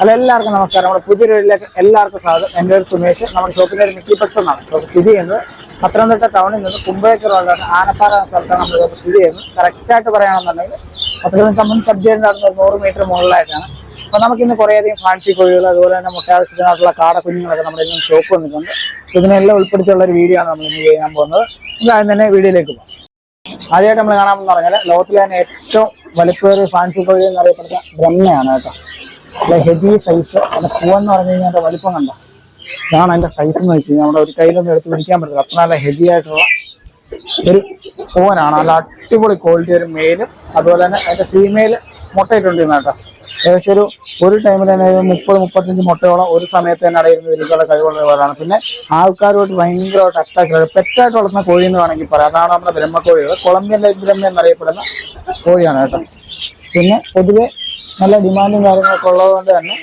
Hello എല്ലാവർക്കും നമസ്കാരം. നമ്മുടെ പുതിയ വീട്ടിലേക്ക് എല്ലാവർക്കും സ്വാഗതം. എന്റെ പേര് സുമേഷ്. നമ്മുടെ ഷോപ്പിന്റെ ഒരു മിക്കി പെക്സ് എന്നാണ്. ഷോപ്പ് സ്ഥിതി ചെയ്യുന്നത് പത്തനംതിട്ട ടൗണിൽ നിന്ന് കുമ്പേക്കർ റോഡിലാണ് ആനപ്പാറ എന്ന സ്ഥലത്താണ് നമ്മുടെ ഷോപ്പ് സ്ഥിതി ചെയ്യുന്നത് കറക്റ്റായിട്ട് പറയുകയാണെന്നുണ്ടെങ്കിൽ പത്തനംതിട്ട മുൻ സബ് ജയിലിൽ നടന്ന ഒരു നൂറ് മീറ്റർ മുകളിലായിട്ടാണ്. അപ്പോൾ നമുക്കിന്ന് കുറേയധികം ഫാൻസി കോഴികൾ അതുപോലെ തന്നെ മുട്ട ആവശ്യത്തിനായിട്ടുള്ള കാട കുഞ്ഞുങ്ങളൊക്കെ നമ്മുടെ ഇന്ന് ഷോപ്പ് വന്നിട്ടുണ്ട്. ഇതിനെല്ലാം ഉൾപ്പെടുത്തിയുള്ള ഒരു വീഡിയോ ആണ് നമ്മൾ ഇന്ന് ചെയ്യാൻ പോകുന്നത്. ഇതാദ്യം തന്നെ വീഡിയോയിലേക്ക് പോകാം. ആദ്യമായിട്ട് നമ്മൾ കാണാമെന്ന് പറഞ്ഞാൽ ലോകത്തിലെ തന്നെ ഏറ്റവും വലിപ്പേറിയ ഫാൻസി കോഴി എന്നറിയപ്പെടുന്ന ബ്രഹ്മയാണ് കേട്ടോ. അല്ല ഹെവി സൈസ് അവിടെ പൂവെന്ന് പറഞ്ഞു കഴിഞ്ഞാൽ അതിന്റെ വലിപ്പം കണ്ട. ഇതാണ് അതിന്റെ സൈസ് എന്ന് വെച്ച് കഴിഞ്ഞാൽ നമ്മുടെ ഒരു കയ്യിലൊന്നും എടുത്ത് പിടിക്കാൻ പറ്റില്ല അത്ര നല്ല ഹെവി ആയിട്ടുള്ള ഒരു പൂവനാണ്. നല്ല അടിപൊളി ക്വാളിറ്റി ഒരു മെയിലും അതുപോലെ തന്നെ അതിന്റെ ഫീമെയിൽ മുട്ടയിട്ടുണ്ടിരുന്ന കേട്ടോ. ഏകദേശം ഒരു ഒരു ടൈമിൽ തന്നെ മുപ്പത് മുപ്പത്തഞ്ച് മുട്ടയോളം ഒരു സമയത്ത് തന്നെ അടയിരുന്ന് കഴിവുള്ള കഴിവുള്ളവരാണ് പിന്നെ ആൾക്കാരുമായിട്ട് ഭയങ്കരമായിട്ട് അറ്റാച്ച് പെറ്റായിട്ട് വളർത്തുന്ന കോഴി എന്ന് വേണമെങ്കിൽ പറയാം. അതാണ് നമ്മുടെ ബ്രഹ്മക്കോഴികൾ. കൊളംബിയൻ ലൈഫ് ബ്രഹ്മ എന്നറിയപ്പെടുന്ന കോഴിയാണ് കേട്ടോ. പിന്നെ പൊതുവെ നല്ല ഡിമാൻഡും കാര്യങ്ങളൊക്കെ ഉള്ളതുകൊണ്ട് തന്നെ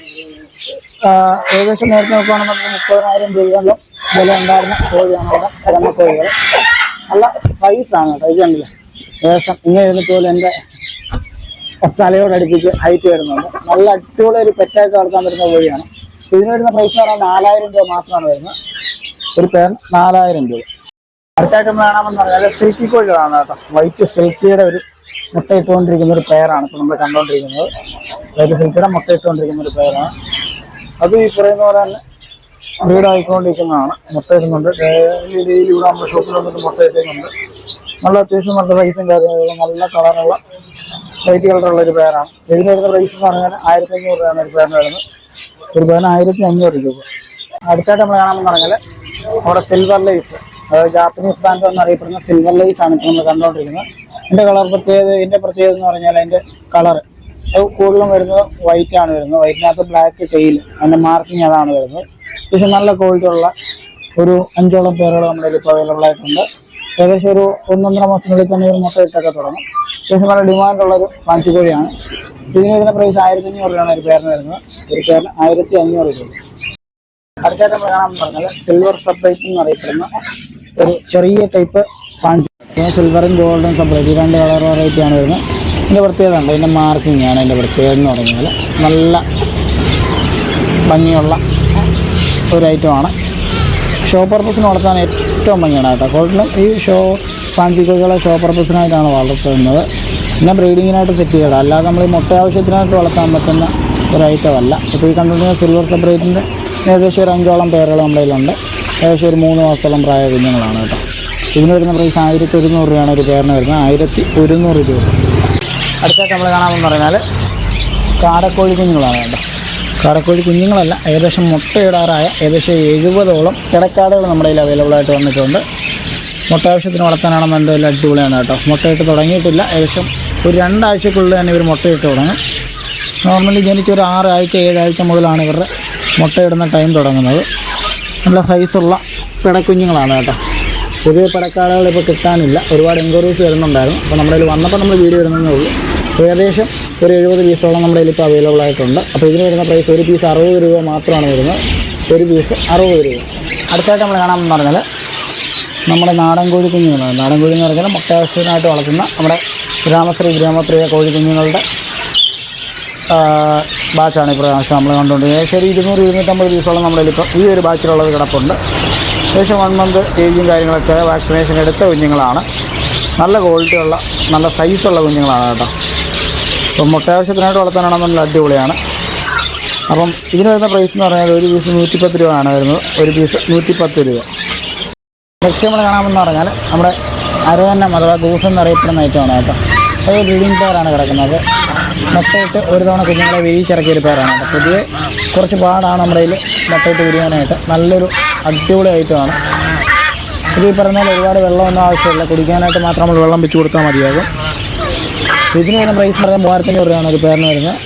ഏകദേശം നേരത്തെ നോക്കുകയാണെന്നുണ്ടെങ്കിൽ മുപ്പതിനായിരം രൂപയോളം വില ഉണ്ടായിരുന്ന കോഴിയാണ് ഇവിടെ കോഴികൾ. നല്ല സൈസാണ് കേട്ടോ ഏകദേശം ഇങ്ങനെ ഇരുന്നിട്ട് പോലും എന്റെ തലയോട് അടുപ്പിച്ച് ഹൈറ്റ് വരുന്നുണ്ട്. നല്ല അടിപൊളി ഒരു പെറ്റായിട്ട് വളർത്താൻ വരുന്ന കോഴിയാണ്. ഇതിന് വരുന്ന പ്രൈസ് എന്ന് പറഞ്ഞാൽ നാലായിരം രൂപ മാത്രമാണ് വരുന്നത്. ഒരു പേർ നാലായിരം രൂപ. അടുത്തായിട്ട് കാണാമെന്ന് പറഞ്ഞാൽ സിൽക്കി കോഴികളാണ് കേട്ടോ. വൈറ്റ് സിൽക്കിയുടെ ഒരു മുട്ട ഇട്ടുകൊണ്ടിരിക്കുന്ന ഒരു പെയറാണ് ഇപ്പോൾ നമ്മൾ കണ്ടുകൊണ്ടിരിക്കുന്നത് അതായത് സിൽക്കിയുടെ മുട്ടയിട്ടുകൊണ്ടിരിക്കുന്ന ഒരു പെയറാണ് അത് ഈ പറയുന്ന പോലെ തന്നെ ബ്രീഡായിക്കൊണ്ടിരിക്കുന്നതാണ് മുട്ടയിടുന്നുണ്ട്. ഇവിടെ നമ്മുടെ ഷോപ്പിൽ വന്നിട്ട് മുട്ടയിട്ടുണ്ട് നല്ല അത്യാവശ്യം നല്ല സൈസും കാര്യങ്ങളും നല്ല കളറുള്ള വൈറ്റ് കളറുള്ള ഒരു പേരാണ് ഇതിന് വരുന്ന പ്രൈസ് എന്ന് പറഞ്ഞാൽ ആയിരത്തി അഞ്ഞൂറ് രൂപയാണ് ഒരു പേരിന് വരുന്നത്. ഒരു പേരിന് ആയിരത്തി അഞ്ഞൂറ് രൂപ. അടുത്തായിട്ട് നമ്മൾ കാണാമെന്ന് പറഞ്ഞാൽ അവിടെ സിൽവർ ലൈസ് അതായത് ജാപ്പനീസ് ബ്രാൻഡ് എന്നറിയപ്പെടുന്ന സിൽവർ ലൈസ് ആണ് ഇപ്പോൾ നമ്മൾ കണ്ടുകൊണ്ടിരിക്കുന്നത് ഇതിന്റെ കളർ പ്രത്യേകത ഇതിന്റെ പ്രത്യേകത എന്ന് പറഞ്ഞാൽ അതിന്റെ കളർ. അത് കൂടുതലും വരുന്നത് വൈറ്റ് ആണ് വരുന്നത്. വൈറ്റിനകത്ത് ബ്ലാക്ക് ടെയിൽ അതിന്റെ മാർക്കിങ് അതാണ് വരുന്നത്. പക്ഷെ നല്ല ക്വാളിറ്റി ഉള്ള ഒരു അഞ്ചോളം പേരുകൾ നമ്മുടെ ഇപ്പോൾ അവൈലബിൾ ആയിട്ടുണ്ട്. ഏകദേശം ഒരു ഒന്നൊന്നര മാസത്തിനുള്ളിൽ തന്നെ ഒരു മുട്ട ഇട്ടൊക്കെ തുടങ്ങും. അത്യാവശ്യം നല്ല ഡിമാൻഡ് ഉള്ള ഒരു പാഞ്ചി കോഴിയാണ് ഇതിന് വരുന്ന പ്രൈസ് ആയിരത്തി അഞ്ഞൂറ് രൂപയാണ് ഒരു പേരിന് വരുന്നത്. ഒരു പേരിന് ആയിരത്തി അഞ്ഞൂറ് രൂപ. അടുത്തായിട്ട് നമ്മൾ കാണാൻ പറഞ്ഞത് സിൽവർ സബ്ലൈറ്റ് എന്ന് അറിയപ്പെടുന്ന ഒരു ചെറിയ ടൈപ്പ് ഫാൻസി സിൽവറും ഗോൾഡും സെപ്പറേറ്റ് രണ്ട് കളർ വെറൈറ്റി ആണ് വരുന്നത്. ഇതിന്റെ പ്രത്യേകത ഉണ്ട് ഇതിന്റെ മാർക്കിംഗ് ആണ് ഇതിന്റെ പ്രത്യേകത എന്ന് പറഞ്ഞാൽ നല്ല ഭംഗിയുള്ള ഒരു ഐറ്റമാണ് ഷോ പർപ്പസിന് വളർത്താൻ ഏറ്റവും ഭംഗിയാണ് കേട്ടോ. കൂടുതലും ഈ ഷോ ഫാൻസി കോഴികളെ ഷോ പർപ്പസിനായിട്ടാണ് വളർത്തുന്നത്. പിന്നെ ബ്രീഡിങ്ങിനായിട്ട് സെറ്റ് ചെയ്യണം. അല്ലാതെ നമ്മൾ ഈ മുട്ട ആവശ്യത്തിനായിട്ട് വളർത്താൻ പറ്റുന്ന ഒരു ഐറ്റമല്ല ഇപ്പോൾ ഈ കണ്ടുകൊണ്ടിരുന്ന സിൽവർ സെപ്പറേറ്റിന്റെ ഏകദേശം ഒരു അഞ്ചോളം പേരുകൾ നമ്മുടെ കയ്യിലുണ്ട്. ഏകദേശം ഒരു മൂന്ന് മാസത്തോളം പ്രായ കുഞ്ഞുങ്ങളാണ് കേട്ടോ. ഇതിന് വരുന്ന പ്രൈസ് ആയിരത്തി ഒരുന്നൂറ് രൂപയാണ് ഒരു പേരിന് വരുന്നത്. ആയിരത്തി ഒരുന്നൂറ് രൂപ. അടുത്തായിട്ട് നമ്മൾ കാണാമെന്ന് പറഞ്ഞാൽ കാടക്കോഴി കുഞ്ഞുങ്ങളാണ് വേണ്ടത് കാടക്കോഴി കുഞ്ഞുങ്ങളല്ല ഏകദേശം മുട്ടയിടാറായ ഏകദേശം എഴുപതോളം കിടക്കാടുകൾ നമ്മുടെ കയ്യിൽ അവൈലബിൾ ആയിട്ട് വന്നിട്ടുണ്ട്. മുട്ട ആവശ്യത്തിന് വളർത്താനാണെന്നുണ്ടെങ്കിൽ അടിപൊളിയാണ് കേട്ടോ. മുട്ടയിട്ട് തുടങ്ങിയിട്ടില്ല. ഏകദേശം ഒരു രണ്ടാഴ്ചക്കുള്ളിൽ തന്നെ ഇവർ മുട്ടയിട്ട് തുടങ്ങും. നോർമലി ജനിച്ച ഒരു ആറാഴ്ച ഏഴാഴ്ച മുതലാണ് ഇവരുടെ മുട്ടയിടുന്ന ടൈം തുടങ്ങുന്നത്. നല്ല സൈസുള്ള പിടക്കുഞ്ഞുങ്ങളാണ് കേട്ടോ. പുതിയ പിടക്കാടുകൾ ഇപ്പോൾ കിട്ടാനില്ല. ഒരുപാട് എൻക്വയറീസ് വരുന്നുണ്ടായിരുന്നു. അപ്പോൾ നമ്മുടെ കയ്യിൽ വന്നപ്പോൾ നമ്മൾ വീഡിയോ ഇടുന്നതേ ഉള്ളൂ. ഏകദേശം ഒരു എഴുപത് പീസോളം നമ്മുടെ കയ്യിൽ ഇപ്പോൾ അവൈലബിൾ ആയിട്ടുണ്ട്. അപ്പോൾ ഇതിന് വരുന്ന പ്രൈസ് ഒരു പീസ് അറുപത് രൂപ മാത്രമാണ് വരുന്നത്. ഒരു പീസ് അറുപത് രൂപ. അടുത്തായിട്ട് നമ്മൾ കാണാമെന്ന് പറഞ്ഞാൽ നമ്മുടെ നാടൻ കോഴി കുഞ്ഞുങ്ങളാണ്. നാടൻ കോഴി എന്ന് പറഞ്ഞാൽ മുട്ടയാവശ്യത്തിനായിട്ട് വളർത്തുന്ന നമ്മുടെ ഗ്രാമശ്രീ ഗ്രാമപ്രിയ കോഴി കുഞ്ഞുങ്ങളുടെ ബാച്ചാണ് ഈ പ്രാവശ്യം നമ്മൾ കണ്ടുകൊണ്ടിരിക്കുന്നത്. ഏകദേശം ഇരുന്നൂറ് ഇരുന്നൂറ്റമ്പത് ദിവസമുള്ള നമ്മുടെ ഇപ്പം ഈ ഒരു ബാച്ചിലുള്ളത് കിടപ്പുണ്ട്. ഏകദേശം വൺ മന്ത് ഏജും കാര്യങ്ങളൊക്കെ വാക്സിനേഷൻ എടുത്ത കുഞ്ഞുങ്ങളാണ്. നല്ല ക്വാളിറ്റി ഉള്ള നല്ല സൈസുള്ള കുഞ്ഞുങ്ങളാണ് കേട്ടോ. അപ്പം മുട്ടയാവശ്യത്തിനായിട്ട് വളർത്താനാണെന്നുള്ള അടിപൊളിയാണ്. അപ്പം ഇതിന് വരുന്ന പ്രൈസ് എന്ന് പറഞ്ഞാൽ ഒരു പീസ് നൂറ്റിപ്പത്ത് രൂപയാണ് വരുന്നത്. ഒരു പീസ് നൂറ്റിപ്പത്ത് രൂപ. നെക്സ്റ്റ് നമ്മൾ കാണാമെന്ന് പറഞ്ഞാൽ നമ്മുടെ അരവന്നം അഥവാ ഗൂസ് എന്നറിയപ്പെടുന്ന ഐറ്റമാണ് കേട്ടോ. അത് ബ്രീഡിംഗ് പെയറാണ് കിടക്കുന്നത്. മുട്ടയിട്ട് ഒരു തവണ കുഞ്ഞുങ്ങളെ വേവിച്ചിറക്കിയ ഒരു പേരാണ്. പൊതുവെ കുറച്ച് പാടാണ് നമ്മുടെ കയ്യിൽ മുട്ടയിട്ട് വിരിയാനായിട്ട്. നല്ലൊരു അടിപൊളി ഐറ്റമാണ്. ഇത് ഈ പറഞ്ഞാൽ ഒരുപാട് വെള്ളമൊന്നും ആവശ്യമില്ല. കുടിക്കാനായിട്ട് മാത്രം നമ്മൾ വെള്ളം വെച്ച് കൊടുത്താൽ മതിയാകും. ഇതിന് വരുന്ന പ്രൈസ് പറഞ്ഞാൽ മൂവായിരത്തി അഞ്ഞൂറ് രൂപയാണ് ഒരു പേരിന് വരുന്നത്.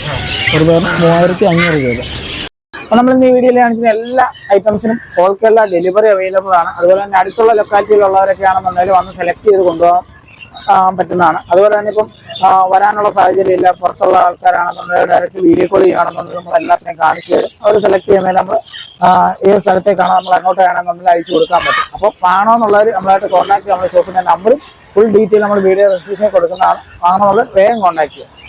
ഒരു പേരിന് മൂവായിരത്തി അഞ്ഞൂറ് രൂപ. അപ്പോൾ നമ്മൾ ഇന്ന് ഈ വീഡിയോയിൽ കാണിക്കുന്ന എല്ലാ ഐറ്റംസിനും ഓൾ കേരള ഡെലിവറി അവൈലബിൾ ആണ്. അതുപോലെ തന്നെ അടുത്തുള്ള ലൊക്കാലിറ്റിയിലുള്ളവരൊക്കെ ആണെന്നുണ്ടെങ്കിൽ വന്ന് സെലക്ട് ചെയ്ത് കൊണ്ടുപോകാൻ ആ, പറ്റുന്നതാണ്. അതുപോലെ തന്നെ ഇപ്പം വരാനുള്ള സാഹചര്യം ഇല്ല പുറത്തുള്ള ആൾക്കാരാണെന്നുണ്ടെങ്കിൽ ഡയറക്റ്റ് വീഡിയോ കോൾ ചെയ്യുകയാണെന്നുണ്ടെങ്കിൽ നമ്മൾ എല്ലാത്തിനെയും കാണിച്ച് അവർ സെലക്ട് ചെയ്യുന്നതിന് നമ്മൾ ഏത് സ്ഥലത്തേക്കാണോ നമ്മൾ അങ്ങോട്ടാണെന്നുണ്ടെങ്കിൽ അയച്ചു കൊടുക്കാൻ പറ്റും. അപ്പോൾ വേണമെന്നുള്ളവർ നമ്മളായിട്ട് കോൺടാക്ട് നമ്മുടെ ഷോപ്പിന്റെ നമ്പറും ഫുൾ ഡീറ്റെയിൽ നമ്മൾ വീഡിയോ റെസിപ്ഷനിൽ കൊടുക്കുന്നതാണ്. വേണമെന്നുള്ളത് വേഗം കോൺടാക്ട് ചെയ്യുക